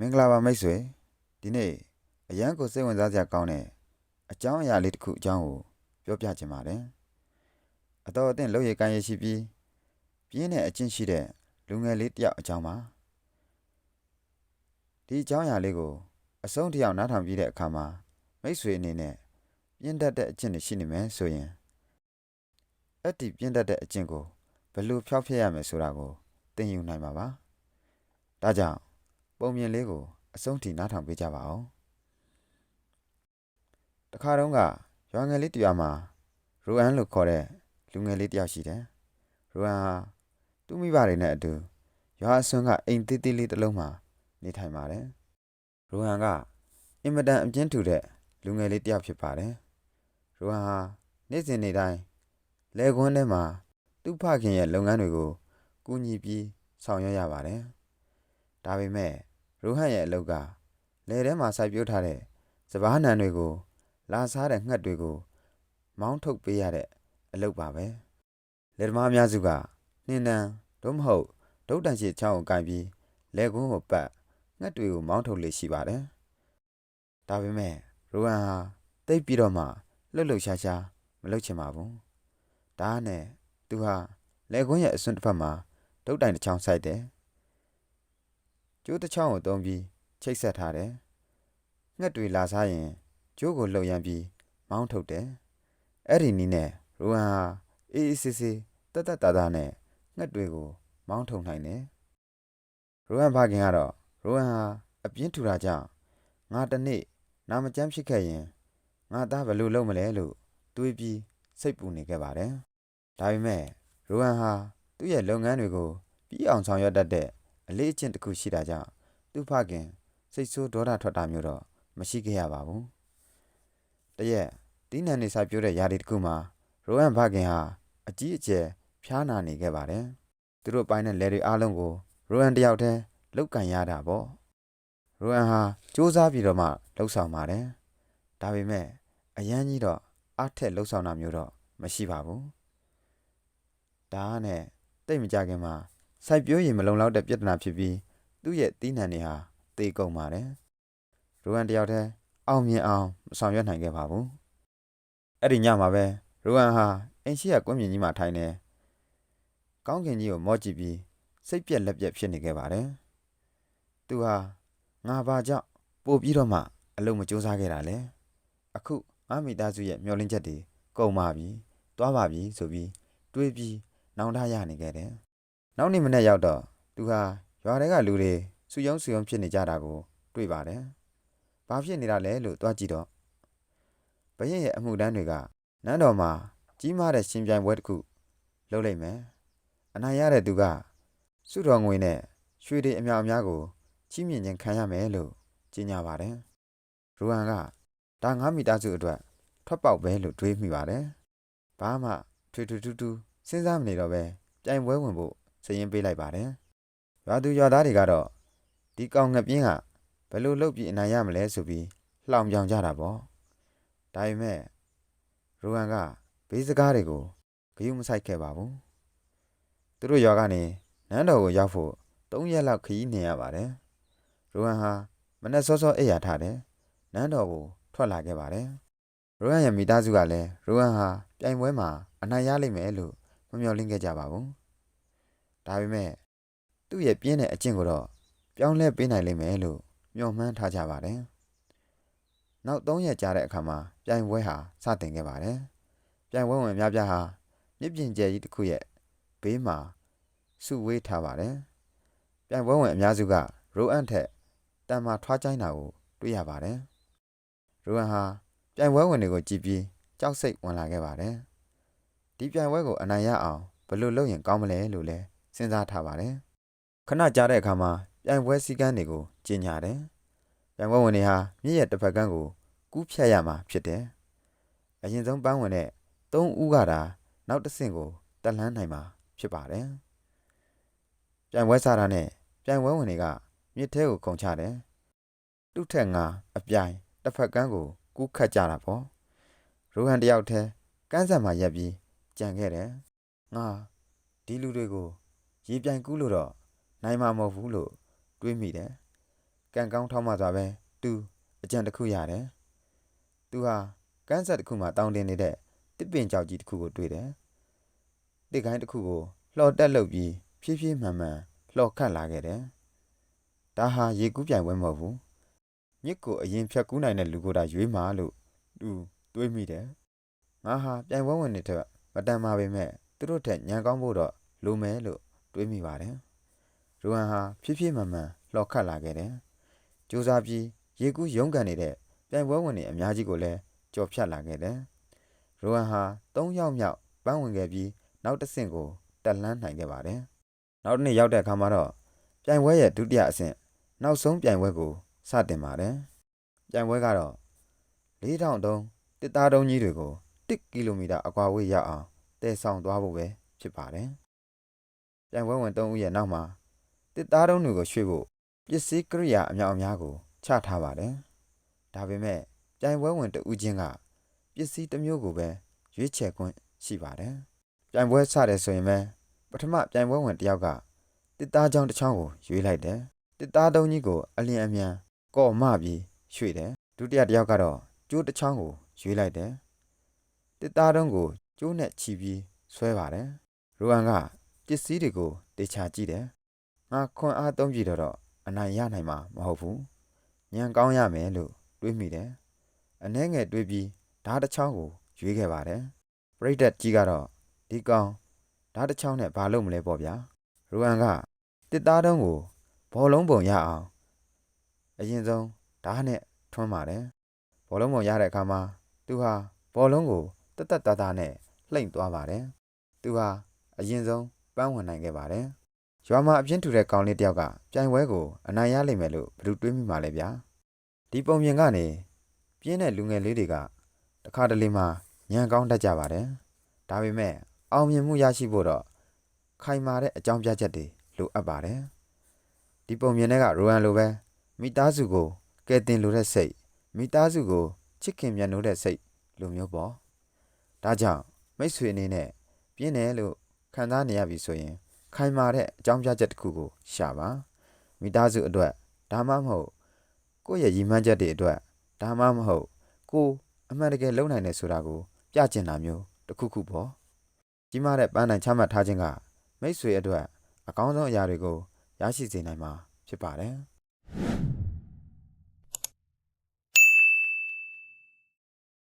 မင်္ဂလာပါမိတ်ဆွေဒီနေ့အရန်ကိုစိတ်ဝင်စားစရာကောင်းတဲ့အကြောင်းအရာလေးတစ်ခုအကြောင်းကိုပြောပြချင်ပါတယ်အတော်အသင့်လောက်ရည်ကိုင်းရရှိပြီးပြင်းတဲ့အကျင့်ရှိတဲ့လူငယ်လေးတစ်ယောက်အကြောင်းပါဒီအကြောင်းအရာလေးကိုအဆုံးထိအောင်နားထောင်ပြီးတဲ့အခါမှာမိတ်ဆွေအနေနဲ့ပြင်းတတ်တဲ့အကျင့်တွေရှိနေမယ်ဆိုရင်အဲ့ဒီပြင်းတတ်တဲ့အကျင့်ကိုဘယ်လိုဖျောက်ဖျက်ရမယ်ဆိုတာကိုသင်ယူနိုင်ပါပါဒါကြောင့် ပုံမြင်လေးကိုအဆုံးထိနားထောင်ပေးကြပါအောင်တခါတုန်းကရွာငယ်လေးတစ်ရွာမှာရိုအန်လို့ခေါ်တဲ့လူငယ်လေးတစ်ယောက်ရှိတယ်ရိုအန်ဟာသူ့မိဘတွေနဲ့အတူရွာအစွန်းကအိမ်သေးသေးလေးတစ်လုံးမှာနေထိုင်ပါတယ်ရိုအန်ကအင်မတန်အပြင်းထူတဲ့လူငယ်လေးတစ်ယောက်ဖြစ်ပါတယ်ရိုအန်ဟာနေ့စဉ်နေ့တိုင်းလဲခွန်းထဲမှာသူ့ဖခင်ရဲ့လုပ်ငန်းတွေကိုကူညီပြီးဆောင်ရွက်ရပါတယ်ဒါပေမဲ့ ရိုဟန်ရဲ့အလုပ်ကလယ်ထဲမှာစိုက်ပျိုးထားတဲ့စပားနှံတွေကို လာစားတဲ့ငှက်တွေကို မောင်းထုတ်ပေးရတဲ့အလုပ်ပါပဲလယ်သမားအများစုကနှင်းတန်းတို့မဟုတ်ဒုတ်တန်ရှိချောင်းကိုကင်ပြီးလယ်ကွင်းကိုပတ်ငှက်တွေကိုမောင်းထုတ်လေရှိပါတယ်ဒါပေမဲ့ရိုဟန်ဟာတိတ်ပြီးတော့မှလှုပ်လှုပ်ရှားရှားမလုပ်ချင်ပါဘူးဒါနဲ့သူဟာလယ်ကွင်းရဲ့အစွန်းတစ်ဖက်မှာဒုတ်တိုင်တစ်ချောင်းစိုက်တယ် ကျိုးတစ်ချောင်းကိုတုံးပြီးချိတ်ဆက်ထားတယ်။ငှက်တွေလာစားရင်ကျိုးကိုလှုပ်ရမ်းပြီးမောင်းထုတ်တယ်။အဲ့ဒီနည်းနဲ့ရိုဟန်ဟာအေးအေးဆေးဆေးတက်တက်တာတာနဲ့ငှက်တွေကိုမောင်းထုတ်နိုင်တယ်။ရိုဟန်ဖခင်ကတော့ရိုဟန်ဟာအပြင်းထူတာကြောင့်ငါတစ်နေ့နာမကျန်းဖြစ်ခဲ့ရင်ငါသားဘယ်လိုလုပ်မလဲလို့တွေးပြီးစိတ်ပူနေခဲ့ပါတယ်။ဒါပေမဲ့ရိုဟန်ဟာသူ့ရဲ့လုပ်ငန်းတွေကိုပြီးအောင်ဆောင်ရွက်တတ်တဲ့ အလေးအကျင့်တစ်ခုရှိတာကြောင့်သူ့ဖခင်စိတ်ဆိုးဒေါသထွက်တာမျိုးတော့မရှိခဲ့ရပါဘူး။တရက်တီးနှံနေဆိုင်ပြိုးတဲ့ຢာဒီတစ်ခုမှာရိုဟန်ဖခင်ဟာအကြီးအကျယ်ဖျားနာနေခဲ့ပါတယ်။သူတို့ပိုင်းတဲ့လယ်တွေအားလုံးကိုရိုဟန်တယောက်တည်းလုတ်ကန်ရတာပေါ့။ရိုဟန်ဟာစူးစမ်းပြီးတော့မှလှုပ်ဆောင်ပါတယ်။ဒါပေမဲ့အရန်ကြီးတော့အားထက်လှုပ်ဆောင်တာမျိုးတော့မရှိပါဘူး။ဒါနဲ့တိတ်မကြခင်မှာ စိုက်ပျိုးရင်မလုံလောက်တဲ့ပြဿနာဖြစ်ပြီးသူ့ရဲ့တီးနှံတွေဟာတေကုန်ပါတယ်။ရိုဟန်တယောက်တည်းအောင်မြင်အောင်မဆောင်ရွက်နိုင်ခဲ့ပါဘူး။အဲ့ဒီညမှာပဲရိုဟန်ဟာအင်ရှိရကွင်းမြင်ကြီးမှာထိုင်နေကောင်းကင်ကြီးကိုမော့ကြည့်ပြီးစိတ်ပြက်လက်ပြက်ဖြစ်နေခဲ့ပါတယ်။သူဟာငါဘာကြောင့်ပို့ပြီးတော့မှအလုံးမစူးစမ်းခဲ့တာလဲ။အခုငါမိသားစုရဲ့မျှော်လင့်ချက်တွေကုန်ပါပြီ။သွားပါပြီဆိုပြီးတွေးပြီးနောင်တရနေခဲ့တယ်။ နောက်နေ့မနေ့ရောက်တော့သူဟာရွာထဲကလူတွေစုယုံစုယုံဖြစ်နေကြတာကို တွေ့ပါတယ်။ဘာဖြစ်နေတာလဲလို့တွားကြည့်တော့ဘရင်ရဲ့အမှုတန်းတွေကနန်းတော်မှာကြီးမားတဲ့ရှင်ပြိုင်ပွဲတစ်ခုလုပ်လိုက်မယ်။အနိုင်ရတဲ့သူကစုတော်ငွေနဲ့ရွှေတွေအများအများကိုချီးမြှင့်ခြင်းခံရမယ်လို့ကြေညာပါတယ်။ရူဟန်ကဒါငါမိသားစုအတွက်ထွက်ပေါက်ပဲလို့တွေးမိပါတယ်။ဘာမှထွေထွေထူးထူးစဉ်းစားမနေတော့ပဲပြိုင်ပွဲဝင်ဖို့ စည်ရင်ပေးလိုက်ပါတယ်။ရွာသူရွာသားတွေကတော့ဒီကောင်ငပြင်းကဘယ်လိုလုပ်ပြီးအနိုင်ရမလဲဆိုပြီးလှောင်ပြောင်ကြတာပေါ့။ဒါပေမဲ့ရူဟန်ကဘေးစကားတွေကိုဂယုမဆိုင်ခဲ့ပါဘူး။သူတို့ရွာကနေနန်းတော်ကိုရောက်ဖို့၃ရက်လောက်ခရီးနှင်ရပါတယ်။ရူဟန်ဟာမနေ့စောစောအိပ်ရာထားတယ်။နန်းတော်ကိုထွက်လာခဲ့ပါတယ်။ရူဟန်ရဲ့မိသားစုကလည်းရူဟန်ဟာပြိုင်ပွဲမှာအနိုင်ရလိမ့်မယ်လို့မမျှော်လင့်ခဲ့ကြပါဘူး။ ဒါပေမဲ့သူ့ရဲ့ပြင်းတဲ့အကျင့်ကိုတော့ပြောင်းလဲပေးနိုင်လိမ့်မယ်လို့မျှော်မှန်းထားကြပါတယ်။နောက်၃ရက်ကြာတဲ့အခါမှာပြိုင်ပွဲဟာစတင်ခဲ့ပါတယ်။ပြိုင်ပွဲဝင်များပြားဟာမြစ်ပြင်ကျယ်ကြီးတစ်ခုရဲ့ဘေးမှာစုဝေးထားပါတယ်။ပြိုင်ပွဲဝင်အများစုကရိုအန်ထက်တန်မာထွားချိုင်းတာကိုတွေ့ရပါတယ်။ရိုအန်ဟာပြိုင်ပွဲဝင်တွေကိုကြည့်ပြီးကြောက်စိတ်ဝင်လာခဲ့ပါတယ်။ဒီပြိုင်ပွဲကိုအနိုင်ရအောင်ဘယ်လိုလုပ်ရင်ကောင်းမလဲလို့လဲ စဉ်းစားထားပါတယ်။ခဏကြာတဲ့အခါမှာပြိုင်ပွဲစည်းကမ်းတွေကိုကျင့်ကြတယ်။ပြိုင်ပွဲဝင်တွေဟာမြည့်ရဲ့တစ်ဖက်ကန်းကိုကူးဖြတ်ရမှာဖြစ်တယ်။အရင်ဆုံးပန်းဝင်တဲ့၃ဦးကသာနောက်တစ်ဆင့်ကိုတက်လှမ်းနိုင်မှာဖြစ်ပါတယ်။ပြိုင်ပွဲစားတာနဲ့ပြိုင်ပွဲဝင်တွေကမြစ်ထဲကိုခုန်ချတယ်။သူ့ထက်ငါအပြိုင်တစ်ဖက်ကန်းကိုကူးခတ်ကြတာပေါ့။ရိုဟန်တယောက်တည်းကန်းဆက်မှာရက်ပြီးကြံခဲ့တယ်။ငါဒီလူတွေကို ရေပြိုင်ကူးလို့တော့နိုင်မှာမဟုတ်ဘူးလို့တွေးမိတယ်။ကကံကောင်းထောက်မှစွာပဲသူအကြံတစ်ခုရတယ်သူဟာကန်းဆက်တစ်ခုမှာတောင်းတင်နေတဲ့တစ်ပင်ကြောက်ကြီးတစ်ခုကိုတွေ့တယ်တစ်ကိုင်းတစ်ခုကိုလှော်တက်လုပ်ပြီးဖြည်းဖြည်းမှန်မှန်လှော်ခတ်လာခဲ့တယ်ဒါဟာရေကူးပြိုင်ပွဲမဟုတ်ဘူးမြစ်ကိုအရင်ဖြတ်ကူးနိုင်တဲ့လူကိုယ်တိုင်ရွေးမှာလို့သူတွေးမိတယ်ငါဟာပြိုင်ပွဲဝင်နေတော့မတန်ပါပေမဲ့သူတို့ထက်ညံကောင်းဖို့တော့လိုမယ်လို့ တွေးမိပါတယ်ရူဟန်ဟာဖြည်းဖြည်းမှန်မှန်လှော်ခတ်လာခဲ့တယ်ကြိုးစားပြီးရေကူးရုန်းကန်နေတဲ့ပြိုင်ပွဲဝင်တွေအများကြီးကိုလည်းကြော်ဖြတ်လာခဲ့တယ်ရူဟန်ဟာ၃ယောက်မြောက်ပန်းဝင်ခဲ့ပြီးနောက်တစ်ဆင့်ကိုတက်လှမ်းနိုင်ခဲ့ပါတယ်နောက်တစ်နေ့ရောက်တဲ့အခါမှာတော့ပြိုင်ပွဲရဲ့ဒုတိယအဆင့်နောက်ဆုံးပြိုင်ပွဲကိုစတင်ပါတယ်ပြိုင်ပွဲကတော့၄000တုံးတစ်သားတုံးကြီးတွေကို1ကီလိုမီတာအကွာဝေးရောက်အောင်တည်ဆောင်သွားဖို့ပဲဖြစ်ပါတယ် ပြိုင်ပွဲဝင်၃ဦးရဲ့နောက်မှာတစ်သားတုံးတွေကိုရွှေ့ဖို့ပစ္စည်းကိရိယာအများအများကိုချထားပါတယ်ဒါပေမဲ့ပြိုင်ပွဲဝင်တဦးချင်းကပစ္စည်းတစ်မျိုးကိုပဲရွေးချယ်ခွင့်ရှိပါတယ်ပြိုင်ပွဲစတယ်ဆိုရင်ပဲပထမပြိုင်ပွဲဝင်တစ်ယောက်ကတစ်သားချောင်းတစ်ချောင်းကိုရွေးလိုက်တယ်တစ်သားတုံးကြီးကိုအလျင်အမြန်ကော့မပြီးရွှေ့တယ်ဒုတိယတစ်ယောက်ကတော့ကျိုးတစ်ချောင်းကိုရွေးလိုက်တယ်တစ်သားတုံးကိုကျိုးနဲ့ချီပြီးဆွဲပါတယ်ရိုဟန်က ပစ္စည်းတွေကိုတေချာကြည့်တယ်ငါခွန်အားသုံးကြည့်တော့တော့အနိုင်ရနိုင်မှာမဟုတ်ဘူးညံကောင်းရမယ်လို့တွေးမိတယ်အနှဲငယ်တွေးပြီးဓာတ်တစ်ချောင်းကိုရွေးခဲ့ပါတယ်ပရိသတ်ကြီးကတော့ဒီကောင်ဓာတ်တစ်ချောင်းနဲ့ဘာလုပ်မလဲပေါ့ဗျာရိုဟန်ကတစ်သားတုံးကိုဘောလုံးပုံရအောင်အရင်ဆုံးဓာတ်နဲ့ထွန်းပါတယ်ဘောလုံးပုံရတဲ့အခါမှာသူဟာဘောလုံးကိုတတ်တတ်တာတာနဲ့လှိမ့်သွားပါတယ်သူဟာအရင်ဆုံး ပန်းဝင်နိုင်ခဲ့ပါတယ်ရွာမှာအပြင်းထူတဲ့ကောင်လေးတစ်ယောက်ကပြိုင်ပွဲကိုအနိုင်ရလိမ့်မယ်လို့ဘယ်သူတွေးမိမှာလဲဗျာဒီပုံပြင်ကနေပြင်းတဲ့လူငယ်လေးတွေကတခါတလေမှညံကောင်းတတ်ကြပါတယ်ဒါပေမဲ့အောင်မြင်မှုရရှိဖို့တော့ခိုင်မာတဲ့အကြောင်းပြချက်တွေလိုအပ်ပါတယ်ဒီပုံပြင်တွေကရိုဟန်လိုပဲမိသားစုကိုကယ်တင်လိုတဲ့စိတ်မိသားစုကိုချစ်ခင်မြတ်နိုးတဲ့စိတ်လိုမျိုးပေါ့ဒါကြောင့်မိတ်ဆွေအနေနဲ့ပြင်းတယ်လို့ ခံစားနေရပြီဆိုရင် ခိုင်မာတဲ့အကြောင်းပြချက်တစ်ခုကိုရှာပါမိသားစုအတွက်ဒါမှမဟုတ်ကိုယ့်ရဲ့ရည်မှန်းချက်တွေအတွက်ဒါမှမဟုတ်ကိုအမှန်တကယ်လုံနိုင်တယ်ဆိုတာကိုပြကျင်တာမျိုးတစ်ခုခုပေါ့ကြီးမားတဲ့ပန်းတိုင်ချမှတ်ထားခြင်းကမိတ်ဆွေအတွက်အကောင်းဆုံးအရာတွေကိုရရှိစေနိုင်မှာဖြစ်ပါတယ်